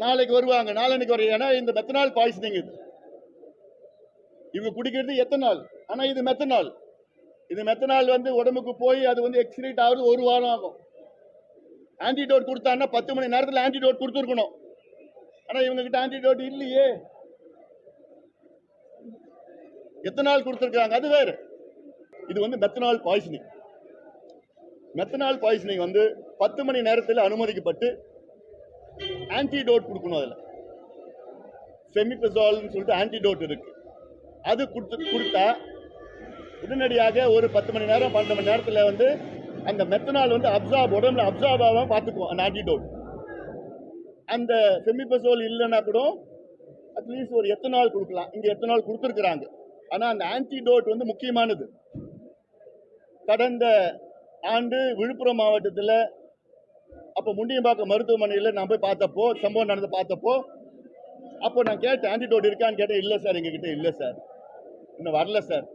நாளைக்கு வருவாங்க. நாளைக்கு வரும் ஏன்னா இந்த மெத்தனால் பாய்சனிங் இது. இவங்க குடிக்கிறது எத்தனால்? ஆனால் இது மெத்தனால் இது மெத்தனால் வந்து உடம்புக்கு போய் அது வந்து எக்ஸ்கிரீட் ஆகுறது ஒரு வாரம் ஆகும். ஆன்டிடோட் கொடுத்தான்னா பத்து மணி நேரத்தில் ஆன்டிடோட் கொடுத்துருக்கணும். ஆனால் இவங்க கிட்ட ஆன்டிடோட் இல்லையே. எத்தனால் கொடுத்துருக்காங்க? அது வேறு. இது வந்து மெத்தனால் பாய்சனிங் மெத்தனால் பாய்சனிங் வந்து பத்து மணி நேரத்தில் அனுமதிக்கப்பட்டு ஆன்டிடோட் கொடுக்கணும் அதில். செமிபெசால்னு சொல்லிட்டு ஆன்டிடோட் இருக்கு. அது கொடுத்து கொடுத்தா உடனடியாக ஒரு பத்து மணி நேரம் பன்னெண்டு மணி நேரத்தில் வந்து அந்த மெத்தனால் வந்து அப்சார்ப் உடம்புல அப்சார்ப் ஆகாம பார்த்துக்குவோம் அந்த ஆன்டிடோட் அந்த செமிபெசோல் இல்லைன்னா கூட அட்லீஸ்ட் ஒரு எத்தனால் கொடுக்கலாம். இங்கே எத்தனால் கொடுத்துருக்குறாங்க. ஆனால் அந்த ஆன்டிடோட் வந்து முக்கியமானது. கடந்த ஆண்டு விழுப்புரம் மாவட்டத்தில் அப்போ முண்டியம்பாக்கம் மருத்துவமனையில் நான் போய் பார்த்தப்போ சம்பவம் நடந்து பார்த்தப்போ அப்போ நான் கேட்டேன் ஆன்டிடோட் இருக்கான்னு கேட்டேன் இல்லை சார் எங்ககிட்ட இல்லை சார். இன்னும் வரல சார்.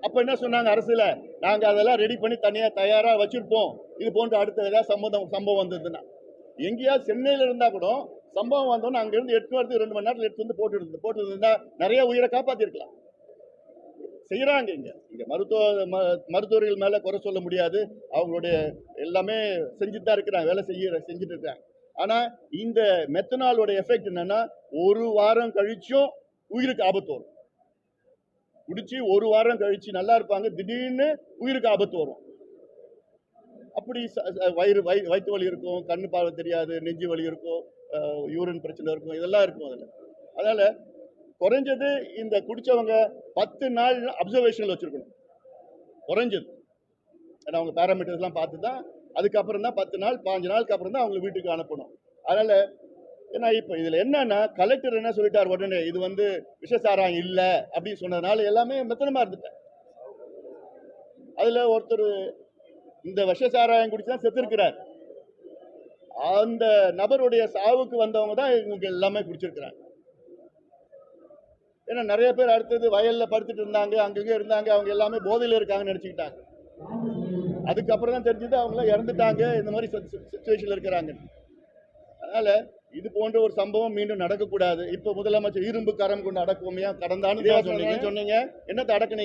அப்போ என்ன சொன்னாங்க அரசில்? நாங்கள் அதெல்லாம் ரெடி பண்ணி தனியாக தயாராக வச்சுருப்போம். இது போன்ற அடுத்த ஏதாவது சம்பவம் சம்பவம் வந்ததுன்னா. எங்கேயாவது சென்னையில் இருந்தால் கூட சம்பவம் வந்தோன்னு அங்கேருந்து எட்டு வரது ரெண்டு மணி நேரத்தில் எடுத்து வந்து போட்டு இருந்து போட்டு நிறைய உயிரை காப்பாற்றிருக்கலாம் செய்கிறாங்க இங்கே. இங்கே மருத்துவ ம- மருத்துவர்கள் மேலே குறை சொல்ல முடியாது. அவங்களுடைய எல்லாமே செஞ்சுட்டு தான் இருக்கிறாங்க வேலை செய்ய செஞ்சுட்டு இருக்காங்க. ஆனால் இந்த மெத்தனாலோட எஃபெக்ட் என்னென்னா ஒரு வாரம் கழிச்சும் உயிருக்கு ஆபத்து வரும். குடிச்சு ஒரு வாரம் கழிச்சு நல்லா இருப்பாங்க திடீர்னு உயிருக்கு ஆபத்து வரும். அப்படி ச- வயிறு வய வயிற்று வலி இருக்கும் கண்ணு பார்வை தெரியாது நெஞ்சு வலி இருக்கும் யூரின் பிரச்சனை இருக்கும் இதெல்லாம் இருக்கும் அதில். அதனால் குறைஞ்சது இந்த குடிச்சவங்க பத்து நாள் அப்சர்வேஷனில் வச்சுருக்கணும். குறைஞ்சது. ஏன்னா அவங்க பேராமீட்டர்ஸ்லாம் பார்த்து தான் அதுக்கப்புறம் தான் பத்து நாள் பாஞ்சு நாளுக்கு அப்புறம் தான் அவங்க வீட்டுக்கு அனுப்பணும். அதனால் ஏன்னா இப்போ இதில் என்னன்னா கலெக்டர் என்ன சொல்லிட்டார் உடனே இது வந்து விஷசாரம் இல்லை அப்படின்னு சொன்னதுனால எல்லாமே மெத்தனமாக இருந்துட்டேன். அதில் ஒருத்தர் இந்த விஷசாராயம் குடிச்சு தான் செத்துருக்கிறார். அந்த நபருடைய சாவுக்கு வந்தவங்க தான் இவங்க எல்லாமே குடிச்சிருக்கிறாங்க. ஏன்னா நிறைய பேர் அடுத்தது வயல்ல படுத்துட்டு இருந்தாங்க அங்கங்கே இருந்தாங்க அவங்க எல்லாமே போதையில் இருக்காங்கன்னு நினச்சிக்கிட்டாங்க. அதுக்கப்புறம் தான் தெரிஞ்சது அவங்க இறந்துட்டாங்க இந்த மாதிரி சுச்சுவேஷனில் இருக்கிறாங்க. அதனால இது போன்ற ஒரு சம்பவம் மீண்டும் நடக்கக்கூடாது. இப்போ முதலமைச்சர் இரும்பு கரம் கொண்டு அடக்குவோமையா? கடந்த ஆண்டு சொன்னீங்க. சொன்னீங்க. என்னத்தை அடக்குனீங்க?